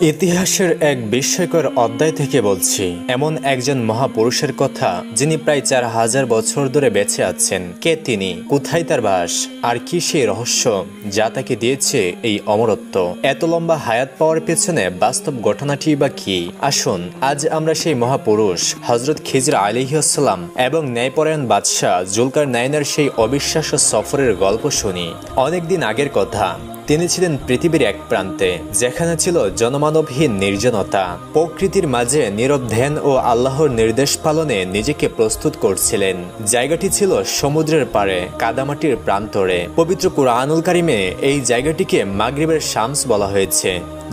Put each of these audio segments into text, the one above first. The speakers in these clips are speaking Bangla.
ইতিহাসের এক বিস্ময়কর অধ্যায় থেকে বলছি, এমন একজন মহাপুরুষের কথা যিনি প্রায় চার হাজার বছর ধরে বেঁচে আছেন। কে তিনি? কোথায় তার বাস? আর কি সেই রহস্য যা তাকে দিয়েছে এই অমরত্ব? এত লম্বা হায়াত পাওয়ার পেছনে বাস্তব ঘটনাটি বা কি? আসুন, আজ আমরা সেই মহাপুরুষ হজরত খিজর আলিহাসাল্লাম এবং ন্যায়পরায়ণ বাদশাহ জুলকার নাইনের সেই অবিশ্বাস্য সফরের গল্প শুনি। অনেকদিন আগের কথা। তিনি ছিলেন পৃথিবীর এক প্রান্তে, যেখানে ছিল জনমানবহীন নির্জনতা। প্রকৃতির মাঝে নীরব ধ্যান ও আল্লাহর নির্দেশ পালনে নিজেকে প্রস্তুত করছিলেন। জায়গাটি ছিল সমুদ্রের পাড়ে, কাদামাটির প্রান্তরে। পবিত্র কুরআনুল কারিমে এই জায়গাটিকে মাগরিবের শামস বলা হয়েছে,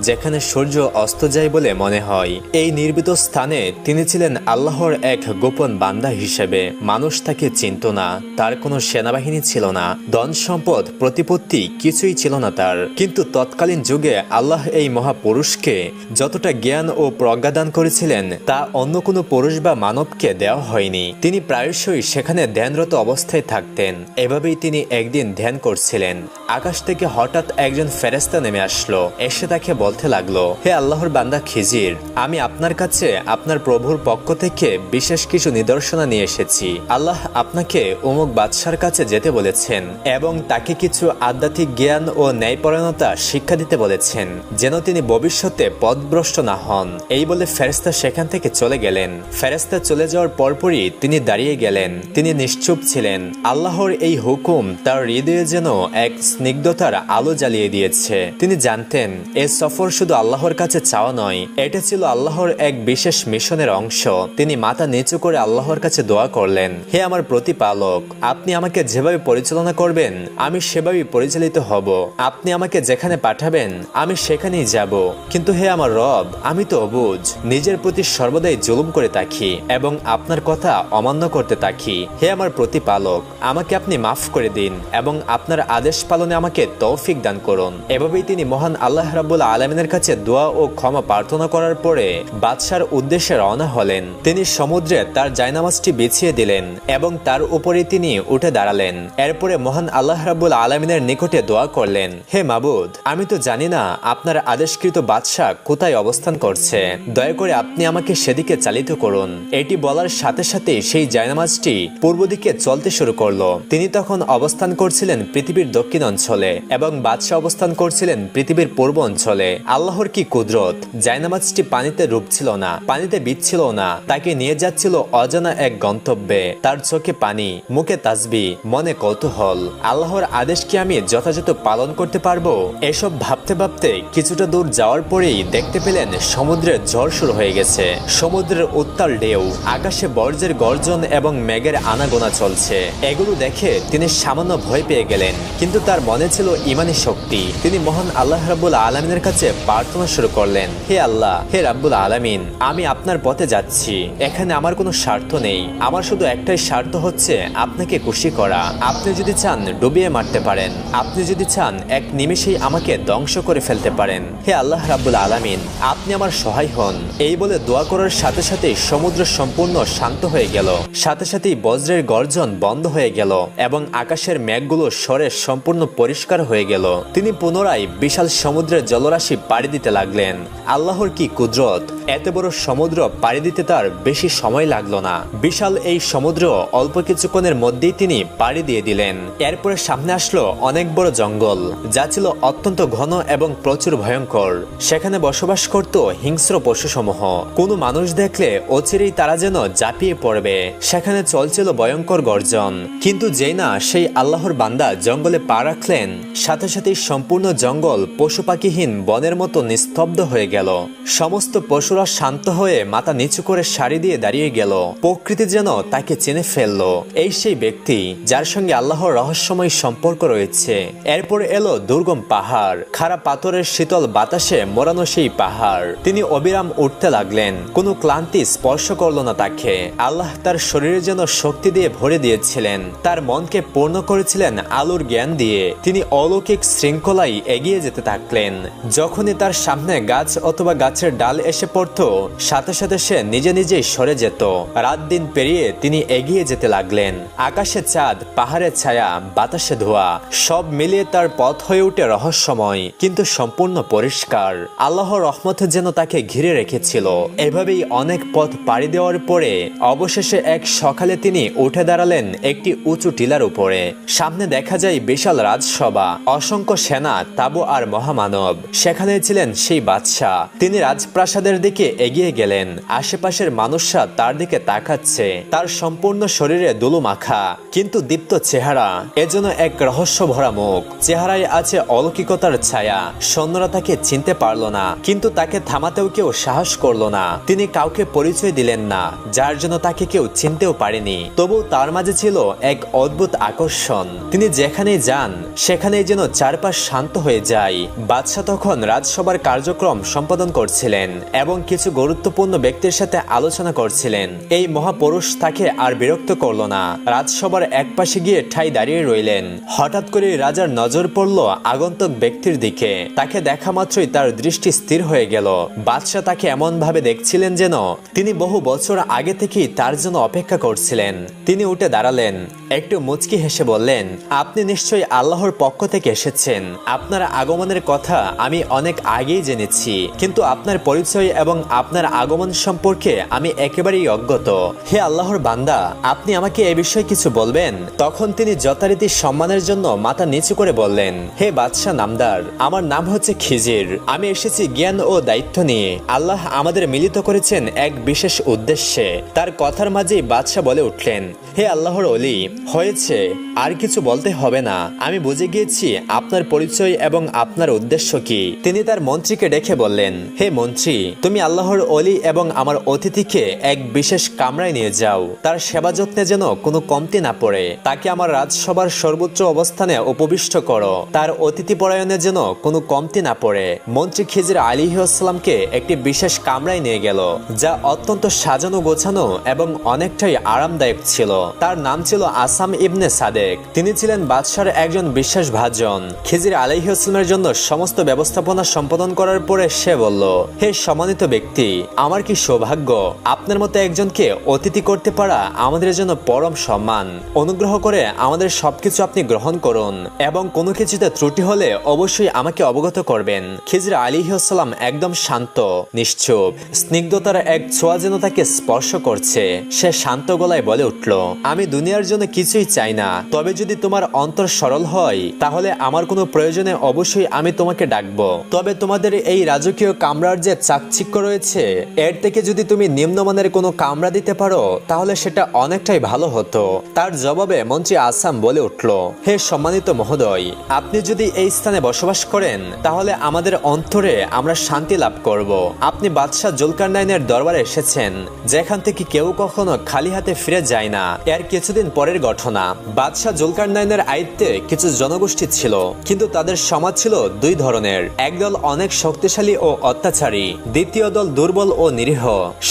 যেখানে সূর্য অস্ত যায় বলে মনে হয়। এই নির্বিত স্থানে তিনি ছিলেন আল্লাহর এক গোপন বান্দা হিসেবে। মানুষ তাকে চিনত না, তার কোনো সেনাবাহিনী ছিল না ধন সম্পদ প্রতিপত্তি কিছুই ছিল না তার। কিন্তু তৎকালীন যুগে আল্লাহ এই মহাপুরুষকে যতটা জ্ঞান ও প্রজ্ঞাদান করেছিলেন, তা অন্য কোনো পুরুষ বা মানবকে দেওয়া হয়নি। তিনি প্রায়শই সেখানে ধ্যানরত অবস্থায় থাকতেন। এভাবেই তিনি একদিন ধ্যান করছিলেন। আকাশ থেকে হঠাৎ একজন ফেরেস্তা নেমে আসলো। এসে তাকে বলতে লাগল, হে আল্লাহর বান্দা খিজির, আমি আপনার কাছে আপনার প্রভুর পক্ষ থেকে বিশেষ কিছু নিদর্শনা নিয়ে এসেছি। আল্লাহ আপনাকে অমুক বাদশার কাছে যেতে বলেছেন এবং তাকে কিছু আধ্যাত্মিক জ্ঞান ও ন্যায়পরায়ণতা শিক্ষা দিতে বলেছেন, যেন তিনি ভবিষ্যতে পদভ্রষ্ট না হন। এই বলে ফেরেস্তা সেখান থেকে চলে গেলেন। ফেরেস্তা চলে যাওয়ার পরপরই তিনি দাঁড়িয়ে গেলেন। তিনি নিশ্চুপ ছিলেন। আল্লাহর এই হুকুম তার হৃদয়ে যেন এক স্নিগ্ধতার আলো জ্বালিয়ে দিয়েছে। তিনি জানতেন, এ সফর শুধু আল্লাহর কাছে চাওয়া নয়, এটা ছিল আল্লাহর এক বিশেষ মিশনের অংশ। তিনি মাথা নিচু করে আল্লাহর কাছে দোয়া করলেন, হে আমার প্রতিপালক, আপনি আমাকে যেভাবে পরিচালনা করবেন, আমি সেভাবেই পরিচালিত হব। আপনি আমাকে যেখানে পাঠাবেন, আমি সেখানেই যাব। কিন্তু হে আমার রব, আমি তো অবুজ। নিজের প্রতি সর্বদাই জুলুম করে থাকি এবং আপনার কথা অমান্য করতে থাকি। হে আমার প্রতিপালক, আমাকে আপনি মাফ করে দিন এবং আপনার আদেশ পালনে আমাকে তৌফিক দান করুন। এভাবেই তিনি মহান আল্লাহ রাবুল আলমিনের কাছে দোয়া ও ক্ষমা প্রার্থনা করার পরে বাদশার উদ্দেশ্যে রওনা হলেন। তিনি সমুদ্রে তার জায়নামাজটি বিছিয়ে দিলেন এবং তার উপরে তিনি উঠে দাঁড়ালেন। এরপরে মহান আল্লাহ রাবুল আলমিনের নিকটে দোয়া করলেন। হে মাবুদ, আমি তো জানি না আপনার আদেশকৃত বাদশাহ কোথায় অবস্থান করছে। দয়া করে আপনি আমাকে সেদিকে চালিত করুন। এটি বলার সাথে সাথে সেই জায়নামাজটি পূর্ব দিকে চলতে শুরু করল। তিনি তখন অবস্থান করছিলেন পৃথিবীর দক্ষিণ অঞ্চলে এবং বাদশাহ অবস্থান করছিলেন পৃথিবীর পূর্ব অঞ্চলে। আল্লাহর কি কুদরত? জায়নামাজটি পানিতে রূপ ছিল না, পানিতে বিচ্ছিল না। তাকে নিয়ে যাচ্ছিল অজানা এক গন্তব্যে। তার চোখে পানি, মুখে তাসবি, মনে কৌতূহল। আল্লাহর আদেশকে আমি যথাযথ পালন করতে পারব। এসব ভাবতে ভাবতে কিছুটা দূর যাওয়ার পরেই দেখতে পেলেন সমুদ্রের ঝড় শুরু হয়ে গেছে। সমুদ্রের উত্তাল ঢেউ, আকাশে বর্জ্যের গর্জন এবং মেঘের আনাগোনা চলছে। এগুলো দেখে তিনি সামান্য ভয় পেয়ে গেলেন, কিন্তু তার মনে ছিল ইমানি শক্তি। তিনি মহান আল্লাহ রাবুল আলমিনের কাছে প্রার্থনা শুরু করলেন, হে আল্লাহ, হে রাব্বুল আলামিন, আমি আপনার পথে যাচ্ছি। এখানে আমার কোনো স্বার্থ নেই। আমার শুধু একটাই স্বার্থ হচ্ছে আপনাকে খুশি করা। আপনি যদি চান ডুবিয়ে মারতে পারেন। আপনি যদি চান এক নিমেষেই আমাকে ধ্বংস করে ফেলতে পারেন। হে আল্লাহ রাব্বুল আলামিন, আপনি আমার সহায় হন। এই বলে দোয়া করার সাথে সাথে সমুদ্র সম্পূর্ণ শান্ত হয়ে গেল। সাথে সাথেই বজ্রের গর্জন বন্ধ হয়ে গেল এবং আকাশের মেঘগুলো সরে সম্পূর্ণ পরিষ্কার হয়ে গেল। তিনি পুনরায় বিশাল সমুদ্রের জলরাশি পাড়ি দিতে লাগলেন। আল্লাহর কি কুদরত? এত বড় সমুদ্র পাড়ি দিতে তার বেশি সময় লাগল না। বিশাল এই সমুদ্র অল্প কিছুক্ষণের মধ্যেই তিনি পাড়ি দিয়ে দিলেন। এরপরে সামনে আসলো অনেক বড় জঙ্গল যা ছিল অত্যন্ত ঘন এবং প্রচুর ভয়ঙ্কর। সেখানে বসবাস করত হিংস্র পশুসমূহ। কোনো মানুষ দেখলে অচিরেই তারা যেন জাপিয়ে পড়বে। সেখানে চলছিল ভয়ঙ্কর গর্জন। কিন্তু যেই না সেই আল্লাহর বান্দা জঙ্গলে পা রাখলেন। সাথে সাথে সম্পূর্ণ জঙ্গল পশু পাখিহীন বনের মতো নিস্তব্ধ হয়ে গেল। সমস্ত পশুরা শান্ত হয়ে মাথা নিচু করে সারি দিয়ে দাঁড়িয়ে গেল। প্রকৃতি যেন তাকে চিনে ফেলল। এই সেই ব্যক্তি যার সঙ্গে আল্লাহর রহস্যময় সম্পর্ক রয়েছে। এরপর এলো দুর্গম পাহাড়, খারাপ পাথরের শীতল বাতাসে মোড়ানো সেই পাহাড়। তিনি অবিরাম উঠতে লাগলেন। কোনো ক্লান্তি স্পর্শ করল না তাকে। আল্লাহ তার শরীরে যেন শক্তি দিয়ে ভরে দিয়েছিলেন। তার মনকে পূর্ণ করেছিলেন আলোর জ্ঞান দিয়ে। তিনি অলৌকিক শৃঙ্খলায় এগিয়ে যেতে থাকলেন। যখনই তার সামনে গাছ অথবা গাছের ডাল এসে পড়তো, সাথে সাথে সে নিজে নিজেই সরে যেত। রাত দিন পেরিয়ে তিনি এগিয়ে যেতে লাগলেন। আকাশে চাঁদ, পাহাড়ে ছায়া, বাতাসে ধোয়া, সব মিলিয়ে তার পথ হয়ে ওঠে রহস্যময়, কিন্তু সম্পূর্ণ পরিষ্কার। আল্লাহর রহমত যেন তাকে ঘিরে রেখেছিল। এভাবেই অনেক পথ পাড়ি দেওয়ার পরে, অবশেষে এক সকালে তিনি উঠে দাঁড়ালেন একটি উঁচু টিলার উপরে। সামনে দেখা যায় বিশাল রাজসভা, অসংখ্য সেনা, তাবু আর মহামানব। সেখানে ছিলেন সেই বাদশাহ। তিনি রাজপ্রাসাদের দিকে এগিয়ে গেলেন। আশেপাশের মানুষরা তার দিকে তাকাচ্ছে। তার সম্পূর্ণ শরীরে দুলু মাখা কিন্তু দীপ্ত চেহারা। এজন্য এক রহস্য ভরা মুখ। চেহারায় আছে অলৌকিকতার ছায়া। সৈন্যরা তাকে চিনতে পারল না, কিন্তু তাকে থামাতেও কেউ সাহস করল না। তিনি কাউকে পরিচয় দিলেন না, যার জন্য তাকে কেউ চিনতেও পারেনি। তবু তার মাঝে ছিল এক অদ্ভুত আকর্ষণ। তিনি যেখানে যান, সেখানেই যেন চারপাশ শান্ত হয়ে যায়। বাদশাহ তখন রাজসভার কার্যক্রম সম্পাদন করছিলেন এবং কিছু গুরুত্বপূর্ণ ব্যক্তির সাথে আলোচনা করছিলেন। এই মহাপুরুষ তাকে আর বিরক্ত করল না। রাজসভার এক পাশে গিয়ে ঠাই দাঁড়িয়ে রইলেন। হঠাৎ করে রাজার নজর পড়ল আগন্তুক ব্যক্তির দিকে। তাকে দেখা মাত্রই তার দৃষ্টি স্থির হয়ে গেল। বাদশাহ তাকে এমন ভাবে দেখছিলেন যেন তিনি বহু বছর আগে থেকেই তার জন্য অপেক্ষা করছিলেন। তিনি উঠে দাঁড়ালেন। একটু মুচকি হেসে বললেন, আপনি নিশ্চয়ই আল্লাহর পক্ষ থেকে এসেছেন। আপনার আগমনের কথা আমি অনেক আগেই জেনেছি। কিন্তু আপনার পরিচয় এবং আপনার আগমন সম্পর্কে আমি একেবারেই অজ্ঞত। হে আল্লাহর বান্দা, আপনি আমাকে এ বিষয়ে কিছু বলবেন? তখন তিনি যথারীতি সম্মানের জন্য মাথা নিচু করে বললেন হে বাদশাহ নামদার, আমার নাম হচ্ছে খিজির। আমি এসেছি জ্ঞান ও দায়িত্ব নিয়ে। আল্লাহ আমাদের মিলিত করেছেন এক বিশেষ উদ্দেশ্যে। তার কথার মাঝেই বাদশাহ বলে উঠলেন, হে আল্লাহর অলি হয়েছে, আর কিছু বলতে হবে না। আমি বুঝে গিয়েছি আপনার পরিচয় এবং আপনার উদ্দেশ্য কি। তিনি তার মন্ত্রীকে ডেকে বললেন, হে মন্ত্রী, তুমি আল্লাহর অলি এবং আমার অতিথিকে এক বিশেষ কামরায় নিয়ে যাও। তার সেবা যত্নে যেন কোনো কমতি না পড়ে। তাকে আমার রাজসভার সর্বোচ্চ অবস্থানে উপবিষ্ট করো। তার অতিথি পরায়ণে যেন কোনো কমতি না পড়ে। মন্ত্রী খিজির আলী আসসালামকে একটি বিশেষ কামরায় নিয়ে গেল, যা অত্যন্ত সাজানো, গোছানো এবং অনেকটাই আরামদায়ক ছিল। তার নাম ছিল আসাম ইবনে সাদেক। তিনি ছিলেন বাদশার একজন বিশ্বাসভাজন খিজির আলাইহাস্লামের জন্য সমস্ত ব্যবস্থাপনা সম্পাদন করার পরে সে বলল, হে সম্মানিত ব্যক্তি, আমার কি সৌভাগ্য? আপনার মতো একজনকে অতিথি করতে পারা আমাদের জন্য পরম সম্মান। অনুগ্রহ করে আমাদের সবকিছু আপনি গ্রহণ করুন এবং কোনো কিছুতে ত্রুটি হলে অবশ্যই আমাকে অবগত করবেন। খিজির আলিহাস্লাম একদম শান্ত, নিশ্চুপ, স্নিগ্ধতার এক ছোঁয়া যেন তাকে স্পর্শ করছে। সে শান্ত গলায় বলে উঠল, আমি দুনিয়ার জন্য কিছুই চাই না, তবে যদি তোমার অন্তর সরল হয়, তাহলে আমার কোনো প্রয়োজনে অবশ্যই আমি তোমাকে ডাকবো। তবে তোমাদের এই রাজকীয় কামরার যে চাকচিক্য রয়েছে, এর থেকে যদি তুমি নিম্নমানের কোনো কামরা দিতে পারো, তাহলে সেটা অনেকটাই ভালো হতো। তার জবাবে মন্ত্রী আসাম বলে উঠল, হে সম্মানিত মহোদয়, আপনি যদি এই স্থানে বসবাস করেন, তাহলে আমাদের অন্তরে আমরা শান্তি লাভ করব। আপনি বাদশাহ জুলকার নাইনের দরবারে এসেছেন, যেখান থেকে কেউ কখনো খালি হাতে ফিরে যায় না। এর কিছুদিন পরের ঘটনা। বাদশাহ জুলকার নাইনের আয়ত্তে কিছু জনগোষ্ঠী ছিল, কিন্তু তাদের সমাজ ছিল দুই ধরনের। একদল অনেক শক্তিশালী ও অত্যাচারী, দ্বিতীয় দল দুর্বল ও নিরীহ।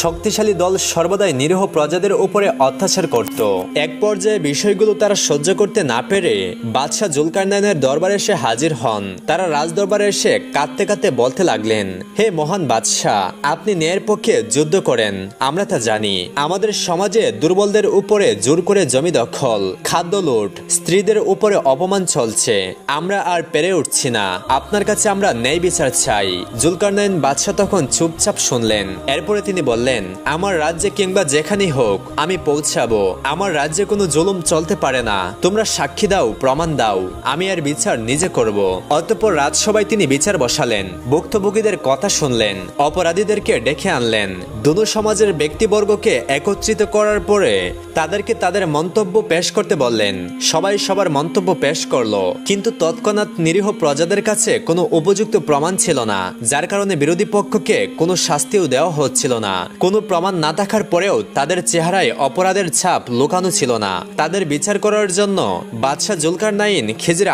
শক্তিশালী দল সর্বদাই নিরীহ প্রজাদের উপরে অত্যাচার করত। এক পর্যায়ে বিষয়গুলো তারা সহ্য করতে না পেরে বাদশাহ জুলকার নাইনের দরবারে এসে হাজির হন। তারা রাজদরবারে এসে কাঁদতে কাঁদতে বলতে লাগলেন, হে মহান বাদশাহ, আপনি ন্যায়ের পক্ষে যুদ্ধ করেন। আমরা তা জানি। আমাদের সমাজে দুর্বলদের উপরে জোর করে জমি দখল, খাদ্য লুট, স্ত্রীদের উপরে অপমান চলছে। আমরা আর পেরে উঠছি না। আপনার কাছে আমরা ন্যায় বিচার চাই। জুলকারনাইন বাদশাহ তখন চুপচাপ শুনলেন। এরপরে তিনি বললেন, আমার রাজ্যে কিংবা যেখানেই হোক, আমি পৌঁছাবো। আমার রাজ্যে কোনো জুলুম চলতে পারে না। তোমরা সাক্ষী দাও, প্রমাণ দাও। আমি আর বিচার নিজে করব। অতঃপর রাজসভায় তিনি বিচার বসালেন, ভুক্তভোগীদের কথা শুনলেন, অপরাধীদেরকে ডেকে আনলেন। দুনু সমাজের ব্যক্তিবর্গকে একত্রিত করার পরে তাদেরকে তাদের মন্তব্য পেশ করতে বললেন। সবাই সবার মন্তব্য পেশ করল, কিন্তু তৎক্ষণাৎ নিরীহ প্রজাদের কাছে কোনো উপযুক্ত প্রমাণ ছিল না, যার কারণে বিরোধী পক্ষকে কোনো শাস্তিও দেওয়া হচ্ছিল না। কোনো প্রমাণ না থাকার পরেও তাদের চেহারায় অপরাধের ছাপ লুকানো ছিল না। তাদের বিচার করার জন্য বাদশাহ জুলকার নাইন খিজির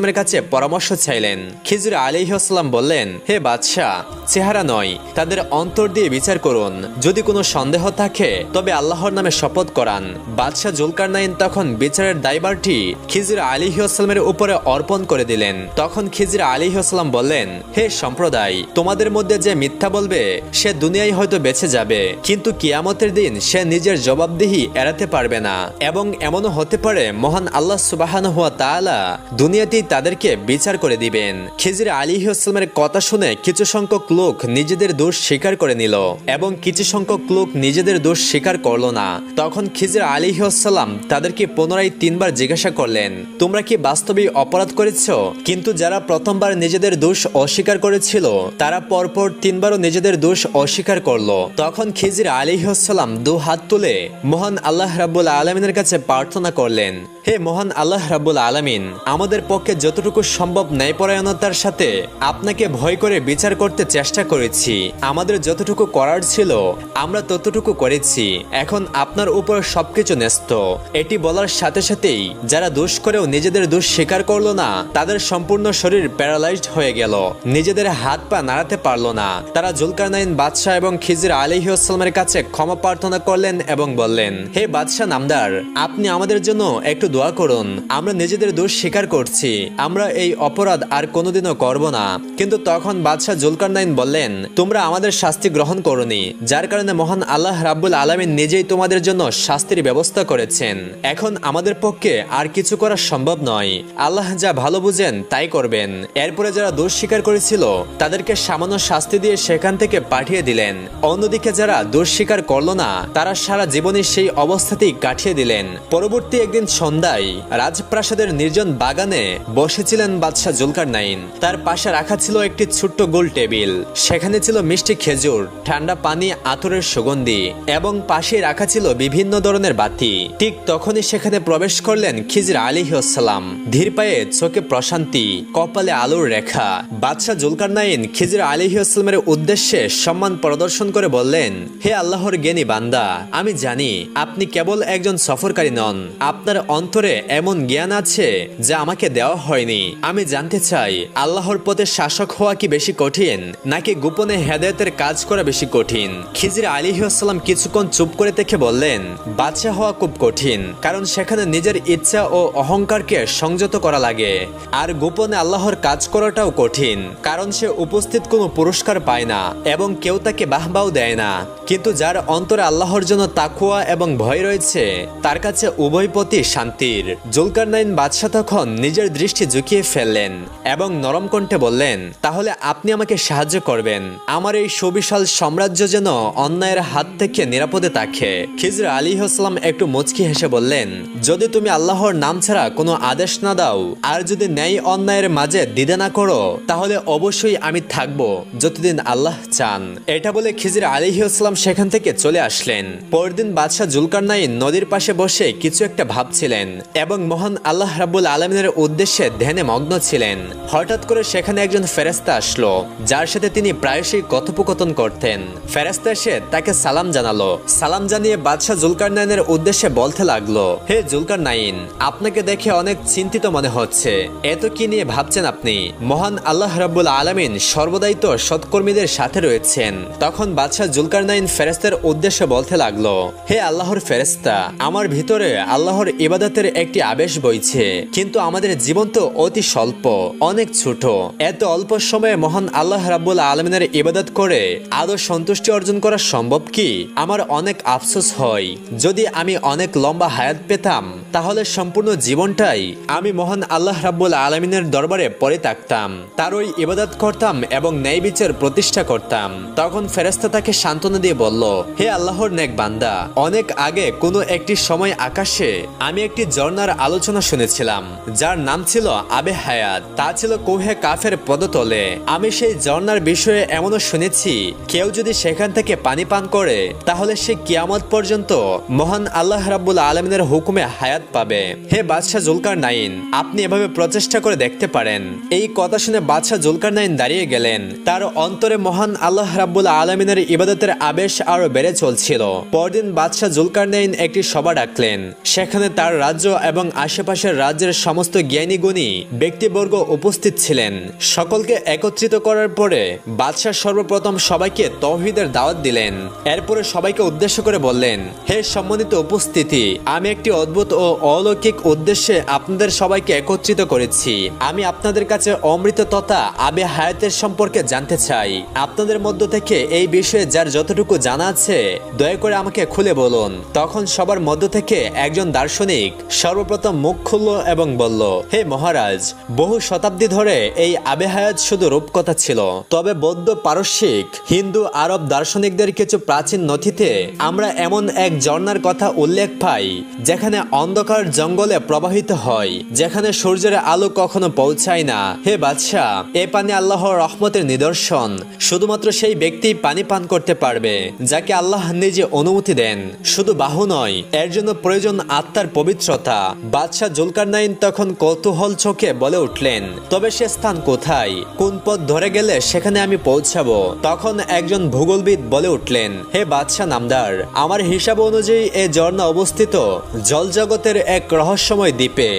আলিহিউসলামের কাছে পরামর্শ চাইলেন। খিজির আলিহিউসলাম বললেন, হে বাদশাহ, চেহারা নয়, তাদের অন্তর দিয়ে বিচার করুন। যদি কোনো সন্দেহ থাকে, তবে আল্লাহর নামে শপথ করান। বাদশাহ জুলকার নাইন তখন বিচারের দায়বারটি খিজির আলিহাস্লামের উপরে অর্পণ করে দিলেন। তখন খিজির আলিহাস্লাম বললেন, হে সম্প্রদায়, তোমাদের মধ্যে যে মিথ্যা বলবে, সে দুনিয়ায় হয়তো বেঁচে যাবে। কিন্তু কিয়ামতের দিন সে নিজের জবাবদিহি এড়াতে পারবে না। এবং এমনও হতে পারে, মহান আল্লাহ সুবাহান হুয়া তাআলা দুনিয়াতেই তাদেরকে বিচার করে দিবেন। খিজির আলিহাস্লামের কথা শুনে কিছু সংখ্যক লোক নিজেদের দোষ স্বীকার করে নিল এবং কিছু সংখ্যক লোক নিজেদের দোষ স্বীকার করল না। তখন খিজির আলিহাসাল্লাম তাদেরকে পুনরায় তিনবার জিজ্ঞাসা করলেন, তোমরা কি বাস্তবেই অপরাধ করেছ? কিন্তু যারা প্রথমবার নিজেদের দোষ অস্বীকার করেছিল, তারা পরপর তিনবারও নিজেদের দোষ অস্বীকার করল। তখন খিজির আলিহাসাল্লাম দু হাত তুলে মহান আল্লাহ রাবুল আলমিনের কাছে প্রার্থনা করলেন, হে মহান আল্লাহ রাব্বুল আলমিন, আমাদের পক্ষে যতটুকু সম্ভব ন্যায়পরায়ণতার সাথে আপনাকে ভয় করে বিচার করতে চেষ্টা করেছি। আমাদের যতটুকু করার ছিল, আমরা ততটুকু করেছি। এখন আপনার উপর সবকিছু ন্যস্ত। এটি বলার সাথে সাথেই যারা দোষ করেও নিজেদের দোষ স্বীকার করল না, তাদের সম্পূর্ণ শরীর প্যারালাইজড হয়ে গেল। নিজেদের হাত পা নাড়াতে পারল না। তারা জুলকারনাইন বাদশাহ এবং খিজির আলিহাস্লামের কাছে ক্ষমা প্রার্থনা করলেন এবং বললেন, হে বাদশাহ নামদার, আপনি আমাদের জন্য একটু দোয়া করুন। আমরা নিজেদের দোষ স্বীকার করছি। আমরা এই অপরাধ আর কোনোদিনও করব না। কিন্তু তখন বাদশাহ জুলকারনাইন বললেন, তোমরা আমাদের শাস্তি গ্রহণ করনি, যার কারণে মহান আল্লাহ রাব্বুল আলমিন নিজেই তোমাদের জন্য শাস্তির ব্যবস্থা করেছেন। এখন আমাদের পক্ষে আর কিছু করা সম্ভব নয়। আল্লাহ যা ভালো বুঝেন, তাই করবেন। এরপরে যারা দোষ স্বীকার করেছিল, তাদেরকে সামান্য শাস্তি দিয়ে সেখান থেকে পাঠিয়ে দিলেন। অন্যদিকে যারা দোষ স্বীকার করল না, তারা সারা জীবনে সেই অবস্থাতেই কাটিয়ে দিলেন। পরবর্তী একদিন সন্ধ্যায় রাজপ্রাসাদের নির্জন বাগানে বসেছিলেন বাদশাহ জুলকার নাইন। তার পাশে রাখা ছিল একটি ছোট্ট গোল টেবিল। সেখানে ছিল মিষ্টি খেজুর, ঠান্ডা পানি, আতরের সুগন্ধি এবং পাশে রাখা ছিল বিভিন্ন ধরনের বাতি। ঠিক তখনই সেখানে প্রবেশ করলেন খিজির আলিহাসাল্লাম ধীর পায়ে চোখে প্রশান্তি, কপালে আলোর রেখা। বাদশাহ জুলকার নাইন খিজির আলিহাস্লামের উদ্দেশ্যে সম্মান প্রদর্শন করে বললেন, হে আল্লাহর জ্ঞানী বান্দা, আমি জানি আপনি কেবল একজন সফরকারী নন। আপনার অন্তরে এমন জ্ঞান আছে যা আমাকে দেওয়া হয়নি। আমি জানতে চাই, আল্লাহর পথে শাসক হওয়া কি বেশি কঠিন, নাকি গোপনে হেদায়তের কাজ করা বেশি কঠিন? খিজির আলিহাস্লাম কিছুক্ষণ চুপ করে দেখে বললেন, বাদশাহ হওয়া খুব কঠিন, কারণ সেখানে নিজের ইচ্ছা ও অহংকারকে সংযত করা লাগে। আর গোপনে আল্লাহর কাজ করাটাও কঠিন, কারণ সে উপস্থিত কোনো পুরস্কার পায় না, এবং কেউ তাকে বাহবাও দেয় না। কিন্তু যার অন্তরে আল্লাহর জন্য তাকুয়া এবং ভয় রয়েছে, তার কাছে উভয় পথই শান্তির। জুলকার নাইন বাদশাহ তখন নিজের দৃষ্টি ঝুঁকিয়ে ফেললেন এবং নরম কণ্ঠে বললেন, তাহলে আপনি আমাকে সাহায্য করবেন। আমার এই সুবিশাল সাম্রাজ্য যেন অন্যায়ের হাত থেকে নিরাপদে থাকে। খিজর আলী হাসলাম একটু মুচকি হেসে বললেন, যদি তুমি আল্লাহর নাম ছাড়া কোনো আদেশ না দাও, আর যদি ন্যায় অন্যায়ের মাঝে দ্বিধা না করো, তাহলে অবশ্যই আমি থাকব, যতদিন আল্লাহ চান। এটা বলে খিজির আলিহাস্লাম সেখান থেকে চলে আসলেন। পরদিন বাদশাহ জুলকার নাইন নদীর পাশে বসে কিছু একটা ভাবছিলেন এবং মহান আল্লাহ রাবুল আলমিনের উদ্দেশ্যে ধ্যানে মগ্ন ছিলেন। হঠাৎ করে সেখানে একজন ফেরেস্তা আসলো, যার সাথে তিনি প্রায়শই কথোপকথন করতেন। ফেরেস্তা এসে তাকে সালাম জানালো। সালাম জানিয়ে বাদশাহ জুলকার নাইনের উদ্দেশ্যে বলতে লাগল, হে জুলকার নাইন আপনাকে দেখে অনেক চিন্তিত মনে হচ্ছে। এত কি নিয়ে ভাবছেন আপনি? মহান আল্লাহ রাব্বুল আলমিন সর্বদাই তো সৎকর্মীদের সাথে রয়েছেন। তখন বাদশাহ জুলকার নাইন ফেরেস্তার উদ্দেশ্যে বলতে লাগল, হে আল্লাহর ফেরেস্তা আমার ভিতরে আল্লাহর ইবাদতের একটি আবেশ বইছে। কিন্তু আমাদের জীবন তো অতি স্বল্প, অনেক ছোট। এত অল্প সময়ে মহান আল্লাহ রাব্বুল আলমিনের ইবাদত করে আদৌ সন্তুষ্টি অর্জন করা সম্ভব কি? আমার অনেক আফসোস হয়। যদি আমি অনেক লম্বা হায়াত পেতাম, তাহলে সম্পূর্ণ জীবনটাই আমি মহান আল্লাহ রাব্বুল আলমিনের দরবারে পরে থাকতাম। তার ওই ইবাদত করতাম এবং ন্যায় বিচার প্রতিষ্ঠা করতাম। তখন ফেরেস্তা তাকে সান্ত্বনা দিয়ে বলল, হে আল্লাহর নেক বান্দা, অনেক আগে কোনো একটি সময় আকাশে আমি একটি ঝর্ণার আলোচনা শুনেছিলাম, যার নাম ছিল আবে হায়াত, তা ছিল কোহে কাফের পদতলে। আমি সেই ঝর্ণার বিষয়ে এমনও শুনেছি, কেউ যদি সেখান থেকে পানি পান করে, তাহলে সে কিয়ামত পর্যন্ত মহান আল্লাহ রাব্বুল আলমিনের হুকুমে হায়াত পাবে। হে বাদশাহ জুলকার নাইন, আপনি এভাবে প্রচেষ্টা করে দেখতে পারেন। এই কথা শুনে বাদশাহ জুলকার নাইন দাঁড়িয়ে গেলেন। তার অন্তরে মহান আল্লাহ রাব্বুল আলমিনের ইবাদতের আবেশ আরও বেড়ে চলছিল। পরদিন বাদশাহ জুলকার নাইন একটি সভা ডাকলেন। সেখানে তার রাজ্য এবং আশেপাশের রাজ্যের সমস্ত জ্ঞানী গুণী ব্যক্তিবর্গ উপস্থিত ছিলেন। সকলকে একত্রিত করার পরে বাদশাহ সর্বপ্রথম সবাইকে তৌহিদের দাওয়াত দিলেন। এরপরে সবাইকে উদ্দেশ্য করে বললেন, হে সম্মানিত উপস্থিতি, আমি একটি অদ্ভুত ও অলৌকিক উদ্দেশ্যে আপনাদের সবাইকে একত্রিত করেছি। আমি আপনাদের কাছে অমৃত তথা আবে হায়াতের সম্পর্কে জানতে চাই। আপনাদের মধ্য থেকে এই বিষয়ে যার যতটুকু জানা আছে, দয়া করে আমাকে খুলে বলুন। তখন সবার মধ্য থেকে একজন দার্শনিক সর্বপ্রথম মুখ খুলল এবং বলল, হে মহারাজ, বহু শতাব্দী ধরে এই আবে হায়াত শুধু রূপকথা ছিল। তবে বৌদ্ধ পারস্যিক হিন্দু, আরব দার্শনিকদের কিছু প্রাচীন নথিতে আমরা এমন এক ঝর্ণার কথা উল্লেখ পাই, যেখানে অন্ধকার জঙ্গলে প্রবাহিত হয়, যেখানে সূর্যের আলো কখনো পৌঁছায় না। হে বাদশাহ, এ পানি আল্লাহর রহমতের নিদর্শন, শুধুমাত্র সেই ব্যক্তি পানি পান করতে পারবে, যাকে আল্লাহ নিজে অনুমতি দেন। শুধু বাহু নয়, এর জন্য প্রয়োজন আত্মার পবিত্রতা। বাদশাহ জুলকার জুলকারনাইন তখন কৌতূহল চোখে বলে উঠলেন, তবে সে স্থান কোথায়? কোন পথ ধরে গেলে সেখানে আমি পৌঁছাবো? তখন একজন ভূগোলবিদ বলে উঠলেন, হে বাদশাহ নামদার, আমার হিসাব অনুযায়ী এই ঝর্ণা অবস্থিত। জল জগতের এক রহস্যময় দ্বীপে,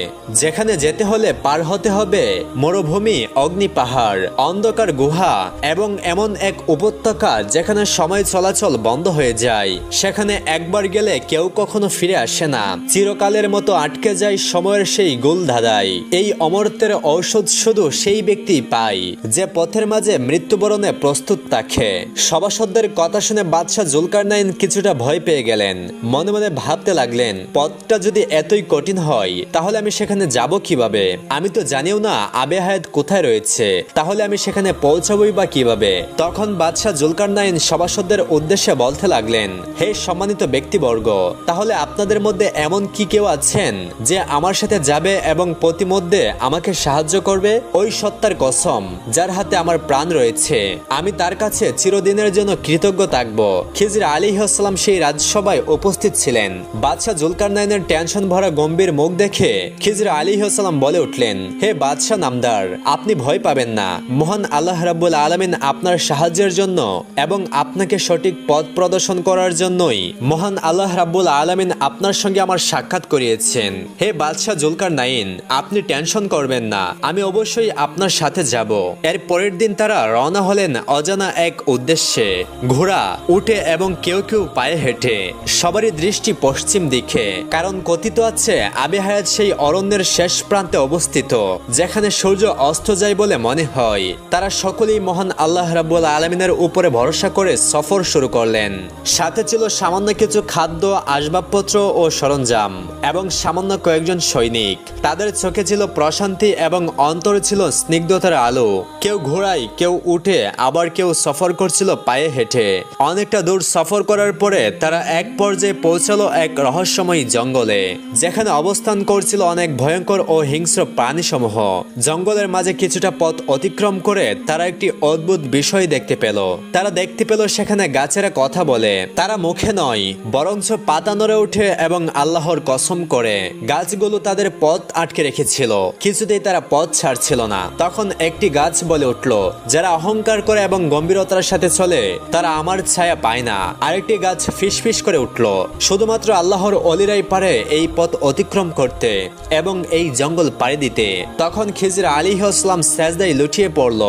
যেখানে যেতে হলে পার হতে হবে মরুভূমি, অগ্নি পাহাড়, অন্ধকার গুহা এবং এমন এক উপত্যকা যেখানে সময় চলাচল বন্ধ হয়ে যায়। সেখানে একবার গেলে কেউ কখনো ফিরে আসে না। চিরকালের মতো আটকে যায় সময়ের সেই গোল ধাঁধায় এই অমরত্বের ঔষধ শুধু সেই ব্যক্তি পায়, যে পথের মাঝে মৃত্যুবরণে প্রস্তুত থাকে। সভাসদদের কথা শুনে বাদশাহ জুলকারনাইন কিছুটা ভয় পেয়ে গেলেন। মনে মনে ভাবতে লাগলেন, পথটা যদি এতই কঠিন হয়, তাহলে আমি সেখানে যাব কীভাবে? আমি তো জানিও না আবে হায়াত কোথায় রয়েছে। তাহলে আমি সেখানে পৌঁছাবই বা কীভাবে? তখন বাদশাহ জুলকারনাইন সভাসদদের উদ্দেশ্যে বলতে লাগলেন, হে সম্মানিত ব্যক্তিবর্গ, তাহলে আপনাদের মধ্যে এমন কি কেউ আছেন, যে আমার সাথে যাবে এবং প্রতিমধ্যে আমাকে সাহায্য করবে ওই সত্তার কসম, যার হাতে আমার প্রাণ রয়েছে। আমি তার কাছে চিরদিনের জন্য কৃতজ্ঞ থাকব। খিজির আলী আসসালাম সেই রাজসভায় উপস্থিত ছিলেন। বাদশাহ জুলকারনাইনের টেনশন ভরা গম্ভীর মুখ দেখে খিজির আলী আসসালাম বলে উঠলেন, হে বাদশাহ নামদার, আপনি ভয় পাবেন না। মহান আল্লাহ রাব্বুল আলমিন আপনার সাহায্যের জন্য এবং আপনাকে সঠিক পথ প্রদর্শন করার জন্যই মহান আল্লাহ রাব্বুল আলমিন আপনার সঙ্গে আমার সাক্ষাৎ করিয়েছেন। হে বাদশাহ জুলকার নাইন আপনি টেনশন করবেন না। আমি অবশ্যই আপনার সাথে যাব। এর পরের দিন তারা রওনা হলেন অজানা এক উদ্দেশ্যে। ঘোড়া, উঠে এবং কেউ কেউ পায়ে হেঁটে। সবারই দৃষ্টি পশ্চিম দিকে। কারণ কথিত আছে, আবে হায়াত সেই অরণ্যের শেষ প্রান্তে অবস্থিত, যেখানে সূর্য অস্ত যায় বলে মনে হয়। তারা সকলেই মহান আল্লাহ রাব্বুল আলমিনের উপরে ভরসা করে সফর শুরু করলেন। সাথে ছিল সামান্য কিছু খাদ্য, আসবাবপত্র ও সরঞ্জাম এবং সামান্য কয়েকজন সৈনিক। তাদের চোখে ছিল প্রশান্তি এবং অন্তরে ছিল স্নিগ্ধতার আলো। কেউ ঘোড়ায়, কেউ উঠে, আবার কেউ সফর করছিল পায়ে হেঁটে। অনেকটা দূর সফর করার পরে তারা এক পর্যায়ে পৌঁছালো এক রহস্যময় জঙ্গলে, যেখানে অবস্থান করছিল অনেক ভয়ঙ্কর ও হিংস্র প্রাণীসমূহ। জঙ্গলের মাঝে কিছুটা পথ অতিক্রম করে তারা একটি অদ্ভুত বিষয় দেখতে পেল। তারা দেখতে পেল সেখানে গাছেরা কথা বলে। তারা মুখে নয়, বরঞ্চ পাতা নড়ে ওঠে এবং আল্লাহর কসম করে। গাছগুলো তাদের পথ আটকে রেখেছিল। কিছুতেই তারা পথ ছাড়ছিল না। তখন একটি গাছ বলে উঠল, যারা অহংকার করে এবং গম্ভীরতার সাথে চলে, তারা আমার ছায়া পায় না। আরেকটি গাছ ফিসফিস করে উঠল, শুধুমাত্র আল্লাহর অলিরাই পারে এই পথ অতিক্রম করতে এবং এই জঙ্গল পাড়ি দিতে। তখন খিজির আলী আসলাম স্যাজদাই লুটিয়ে পড়ল।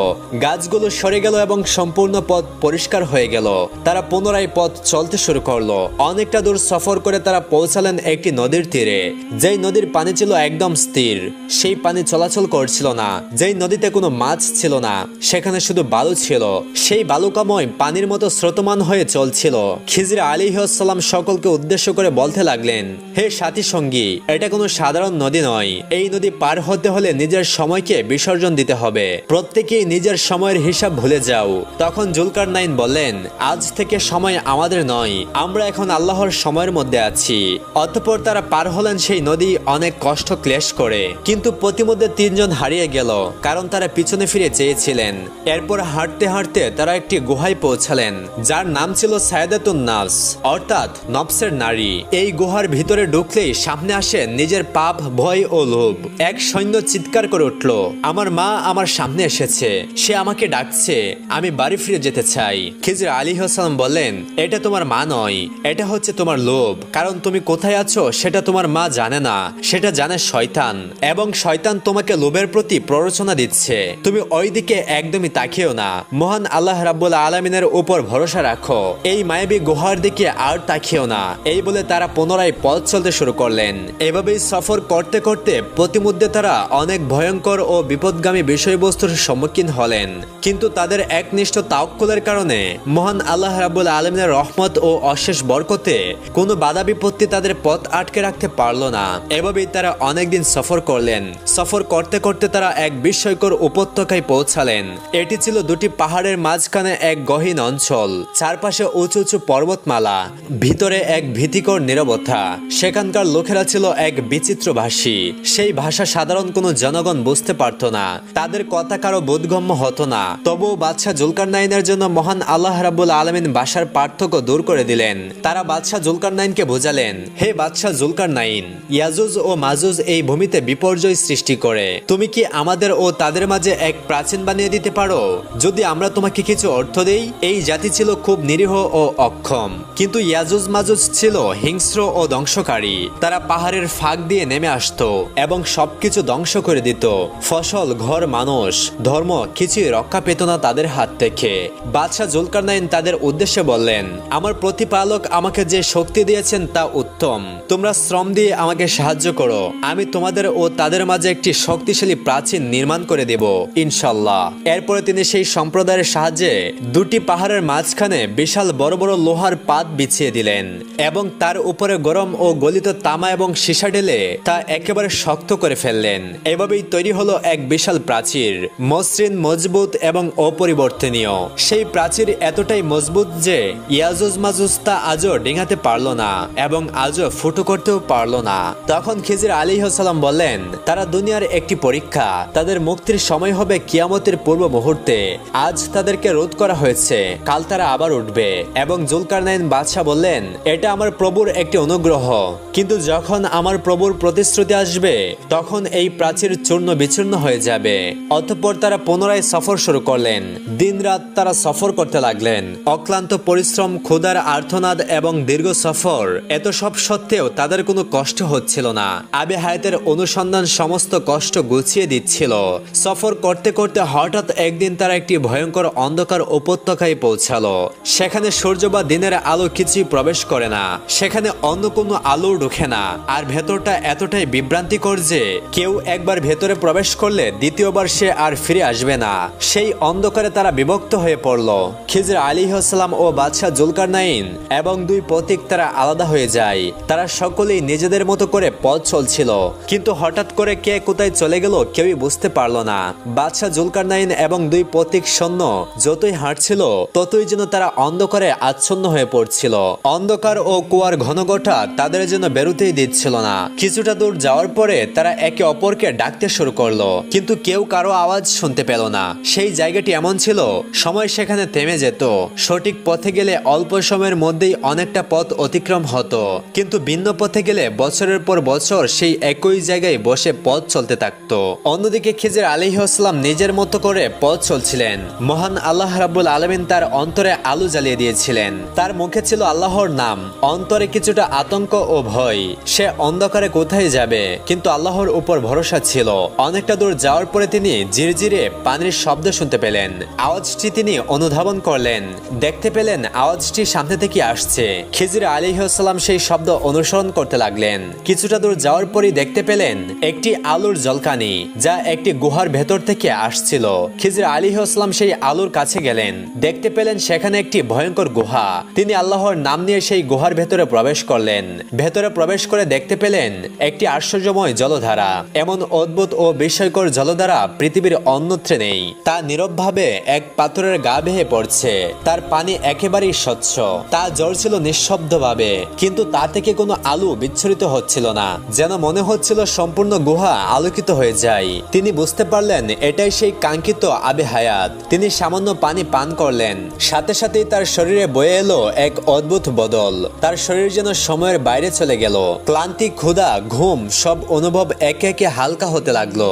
গাছগুলো সরে গেল এবং সম্পূর্ণ পথ পরিষ্কার হয়ে গেল। তারা পুনরায় পথ চলতে শুরু করল। অনেকটা দূর সফর করে তারা পৌঁছালেন একটি নদীর তীরে। যেই নদীর পানি ছিল একদম স্থির। সেই পানি চলাচল করছিল না, যেই নদীতে কোনো মাছ ছিল না, সেখানে শুধু বালু ছিল। সেই বালুকাময় পানির মতো স্রোতমান হয়ে চলছিল। খিজির আলী সালাম সকলকে উদ্দেশ্য করে বলতে লাগলেন, হে সাথী সঙ্গী, এটা কোনো সাধারণ নদী নয়। এই নদী পার হতে হলে নিজের সময়কে বিসর্জন দিতে হবে। প্রত্যেকেই নিজের সময়ের হিসাব ভুলে যাও। তখন জুলকার নাইন বললেন, আজ থেকে সময় আমাদের নয়। আমরা এখন আল্লাহর সময়ের মধ্যে আছি। অতঃপর তারা পার হলেন সেই নদী অনেক কষ্ট ক্লেশ করে। কিন্তু প্রতিমধ্যে তিনজন হারিয়ে গেল, কারণ তারা পিছনে ফিরে চেয়েছিলেন। এরপর হাঁটতে হাঁটতে তারা একটি গুহায় পৌঁছালেন, যার নাম ছিল সায়দাতুন নাস অর্থাৎ নফসের নারী। এই গুহার ভিতরে ঢুকলেই সামনে আসে নিজের পাপ, ভয় ও লোভ। এক সৈন্য চিৎকার করে উঠল, আমার মা আমার সামনে এসেছে, সে আমাকে ডাকছে, আমি বাড়ি ফিরে যেতে চাই। খিজির আলী হাসান বললেন, এটা তোমার মা নয়, এটা হচ্ছে তোমার লোভ, কারণ তুমি কোথায় আছো সেটা তোমার মা জানে না, সেটা জানে শয়তান, এবং শয়তান তোমাকে লোভের প্রতি প্ররোচনা দিচ্ছে। তুমি ওই দিকে একদমই তাকিও না। মহান আল্লাহ রাব্বুল আলমিনের উপর ভরসা রাখো। এই মায়াবী গুহার দিকে আর তাকিও না। এই বলে তারা পুনরায় পথ চলতে শুরু করলেন। এভাবেই সফর করতে করতে প্রতিমধ্যে তারা অনেক ভয়ঙ্কর ও বিপদগামী বিষয়বস্তুর সম্মুখীন হলেন। কিন্তু তাদের একনিষ্ঠ তাওক্কুলের কারণে মহান আল্লাহ রাবুল আলমিনের রহমত ও অশেষ বরকতে কোনো বাধা বিপত্তি তাদের পথ আটকে রাখতে পারল না। এভাবেই তারা অনেকদিন সফর করলেন। সফর করতে করতে তারা এক বিস্ময়কর উপত্যকায় পৌঁছালেন। এটি ছিল দুটি পাহাড়ের মাঝখানে এক গহীন অঞ্চল, চারপাশে উঁচু উঁচু পর্বতমালা, ভিতরে এক ভীতিকর নীরবতা। সেখানকার লোকেরা ছিল এক বিচিত্র ভাষী সেই ভাষা সাধারণ কোনো জনগণ বুঝতে পারত না। তাদের কথা কারও বোধগম্য হতো না। তবুও বাদশাহ জুলকার নাইনের জন্য মহান আল্লাহ রাবুল আলমিন ভাষার পার্থক্য দূর করে দিলেন। তারা বাদশাহ জুলকার নাইনকে বোঝালেন, হে বাদশাহ জুলকার নাইন ইয়াজুজ ও মাজুজ এই ভূমিতে বিপর্যয় সৃষ্টি করে। তুমি কি আমাদের ও তাদের মাঝে এক প্রাচীন বানিয়ে দিতে পারো? যদি আমরা তোমাকে কিছু অর্থ দেই, এই জাতি ছিল খুব নিরীহ ও অক্ষম। কিন্তু ইয়াজুজ মাজুজ ছিল হিংস্র ও ধ্বংসকারী। তারা পাহাড়ের ফাঁক দিয়ে নেমে আসতো এবং সবকিছু ধ্বংস করে দিত। ফসল, ঘর, মানুষ, ধর্ম কিছুই রক্ষা পেত না তাদের হাত থেকে। বাদশাহ জুলকার নাইন তাদের উদ্দেশ্যে বললেন, আমার প্রতিপালক আমাকে যে শক্তি দিয়েছেন তা উত্তম। তোমরা শ্রম দিয়ে আমাকে সাহায্য করো। আমি তোমাদের ও তাদের মাঝে একটি শক্তিশালী প্রাচীন নির্মাণ করে দেব ইনশাল্লাহ এরপরে তিনি সেই সম্প্রদায়ের সাহায্যে দুটি পাহাড়ের মাঝখানে বিশাল বড় বড় লোহার পাত বিছিয়ে দিলেন এবং তার উপরে গরম ও গলিত তামা এবং সীসা ঢেলে তা একেবারে শক্ত করে ফেললেন। এভাবেই তৈরি হলো এক বিশাল প্রাচীর, মসৃণ, মজবুত এবং অপরিবর্তনীয়। সেই প্রাচীর এতটাই মজবুত যে ইয়াজুজ মাজুজ তা আজও ডিঙাতে পারল না এবং আজও ফুটো করতেও পারল না। তখন খিজির আলী সালাম বললেন তারা দুনিয়ার একটি পরীক্ষা। তাদের মুক্তির সময় হবে কিয়ামতের পূর্ব মুহূর্তে। আজ তাদেরকে রোধ করা হয়েছে। কাল তারা আবার উঠবে। এবং জুলকার নাইন বাদশাহ বললেন, এটা আমার প্রভুর একটি অনুগ্রহ। কিন্তু যখন আমার প্রভুর প্রতিশ্রুতি আসবে, তখন এই প্রাচীর চূর্ণ বিচূর্ণ হয়ে যাবে। অতঃপর তারা পুনরায় সফর শুরু করলেন। দিনরাত তারা সফর করতে লাগলেন। অক্লান্ত পরিশ্রম, ক্ষুধার আর্থনাদ এবং দীর্ঘ সফর, এত সব সত্ত্বেও তাদের কোনো কষ্ট হচ্ছিল না। আবে হায়াতের অনুসন্ধান সমস্ত কষ্ট গুছিয়ে দিচ্ছিল। সফর করতে করতে হঠাৎ একদিন তারা একটি ভয়ঙ্কর অন্ধকার উপত্যকায় পৌঁছালো। সেখানে সূর্য বা দিনের আলো কিছুই প্রবেশ করে না। সেখানে অন্য কোনো আলো ঢুকে না। আর ভেতরটা এতটাই বিভ্রান্তিকর যে কেউ একবার ভেতরে প্রবেশ করলে দ্বিতীয়বার সে আর ফিরে আসবে না। সেই অন্ধকারে তারা বিভক্ত হয়ে পড়ল। খিজর আলী হাসলাম ও বাদশাহ জুলকার নাইন এবং দুই পথিক তারা আলাদা হয়ে যায়। তারা সকলেই নিজেদের মতো করে পথ চলছিল। কিন্তু হঠাৎ কে কোথায় চলে গেল কেউই বুঝতে পারল না। বাদশাহ জুলকার নাইন এবং দুই পথিক সৈন্য যতই হাঁটছিল, ততই যেন তারা অন্ধকারে আচ্ছন্ন হয়ে পড়ছিল। অন্ধকার ও কুয়ার ঘনঘটা তাদের জন্য বেরোতেই দিচ্ছিল না। কিছুটা দূর যাওয়ার পরে তারা একে অপরকে ডাকতে শুরু করল, কিন্তু কেউ কারও আওয়াজ শুনতে পেল না। সেই জায়গাটি এমন ছিল, সময় সেখানে থেমে যেত। সঠিক পথে গেলে অল্প সময়ের মধ্যেই অনেকটা পথ অতিক্রম হতো, কিন্তু ভিন্ন পথে গেলে বছরের পর বছর সেই একই জায়গায় বসে পথ চলতে থাকতো। অন্যদিকে খিজির আলিহাস্লাম নিজের মতো করে পথ চলছিলেন। মহান আল্লাহ রাব্বুল আলমিন তার অন্তরে আলো জ্বালিয়ে দিয়েছিলেন। তার মুখে ছিল আল্লাহর নাম। অন্তরে কিছুটা আতঙ্ক ও ভয়। সে অন্ধকারে কোথায় যাবে? কিন্তু আল্লাহর উপর ভরসা ছিল। অনেকটা দূর যাওয়ার পরে তিনি জিরজিরে পানির শব্দ শুনতে পেলেন। আওয়াজটি তিনি অনুধাবন করলেন। দেখতে পেলেন আওয়াজটি সামনে থেকে আসছে। খিজির আলিহাস্লাম সেই শব্দ অনুসরণ করতে লাগলেন। কিছুটা দূর যাওয়ার পরই দেখতে পেলেন একটি আলোর জলকানি, যা একটি গুহার ভেতর থেকে আসছিল। খিজির আলিহাস্লাম সেই আলোর কাছে গেলেন। দেখতে পেলেন সেখানে একটি ভয়ঙ্কর গুহা। তিনি আল্লাহর নাম নিয়ে সেই গুহার ভেতরে প্রবেশ করলেন। ভেতরে প্রবেশ করে দেখতে পেলেন একটি আশ্চর্যময় জলধারা। এমন অদ্ভুত ও বিস্ময়কর জলধারা পৃথিবীর অন্যত্রে নেই। তা নীরবভাবে এক পাথরের গা বেহে পড়ছে। তার পানি একেবারেই স্বচ্ছ। তা জ্বলছিল নিঃশব্দভাবে। কিন্তু তা থেকে কোনো আলো বিচ্ছুরিত হচ্ছিল না। যেন মনে হচ্ছিল সম্পূর্ণ গুহা আলোকিত হয়ে যায়। তিনি বুঝতে পারলেন, এটাই সেই কাঙ্ক্ষিত আবে হায়াত। তিনি সামান্য পানি পান করলেন। সাথে সাথেই তার শরীরে বয়ে এলো এক অদ্ভুত বদল। তার শরীর যেন সময়ের বাইরে চলে গেল। ক্লান্তি, ক্ষুধা, ঘুম সব অনুভব একে একে হালকা হতে লাগল।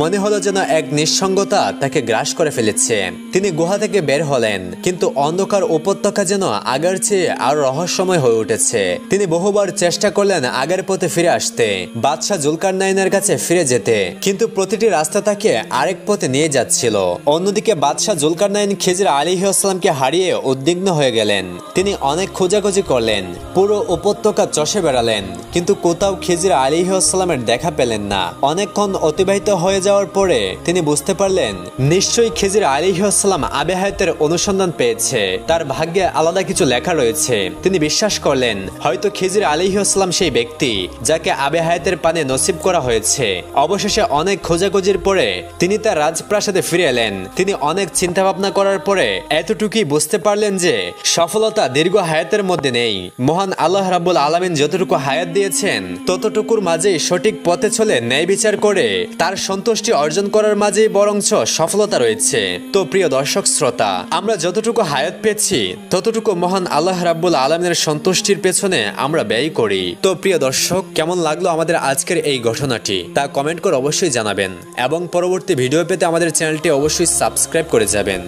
মনে হলো যেন এক নিঃসঙ্গতা তাকে গ্রাস করে ফেলেছে। তিনি গুহা থেকে বের হলেন, কিন্তু অন্ধকার উপত্যকা যেন আগের চেয়ে আরও রহস্যময় হয়ে উঠেছে। তিনি বহুবার চেষ্টা করলেন আগের পথে ফিরে আসতে। বাদশাহ জুলকার নাইনের কাছে ফিরে যেতে। কিন্তু প্রতিটি রাস্তা তাকে আরেক পথে নিয়ে যাচ্ছিল। অন্যদিকে বাদশাহ জুলকার নাইন খিজির আলিহাস্লামকে হারিয়ে উদ্বিগ্ন হয়ে গেলেন। তিনি অনেক খোঁজাখুঁজি করলেন, পুরো উপত্যকা চষে বেড়ালেন, কিন্তু কোথাও খিজির আলিহাস্লাম আলাইসাল্লামের দেখা পেলেন না। অনেকক্ষণ অতিবাহিত হয়ে যাওয়ার পরে তিনি বুঝতে পারলেন, নিশ্চয়ই খিজির আলিহাস্লাম আবে হায়াতের অনুসন্ধান পেয়েছে। তার ভাগ্যে আলাদা কিছু লেখা রয়েছে। তিনি বিশ্বাস করলেন, হয়তো খিজির আলিহাস্লাম সেই ব্যক্তি, যাকে আবেহায়তের পানে নসিব করা হয়েছে। অবশেষে অনেক খোঁজাখুঁজির পরে তিনি তার রাজপ্রাসাদে ফিরে এলেন। তিনি অনেক চিন্তা ভাবনা করার পরে এতটুকুই বুঝতে পারলেন যে সফলতা দীর্ঘ হায়াতের মধ্যে নেই। মহান আল্লাহ রাব্বুল আলামিন যতটুকু হায়াত দিয়েছেন, ততটুকুর মাঝেই সঠিক পথে চলে ন্যায় বিচার করে তার সন্তুষ্টি অর্জন করার মাঝেই বরঞ্চ সফলতা রয়েছে। তো প্রিয় দর্শক শ্রোতা, আমরা যতটুকু হায়াত পেয়েছি, ততটুকু মহান আল্লাহ রাব্বুল আলমের সন্তুষ্টির পেছনে আমরা ব্যয় করি। তো প্রিয় দর্শক, কেমন লাগল আমাদের আজকের এই ঘটনাটি? তা কমেন্ট করে অবশ্যই জানাবেন এবং পরবর্তী ভিডিও পেতে আমাদের চ্যানেলটি অবশ্যই সাবস্ক্রাইব করে যাবেন।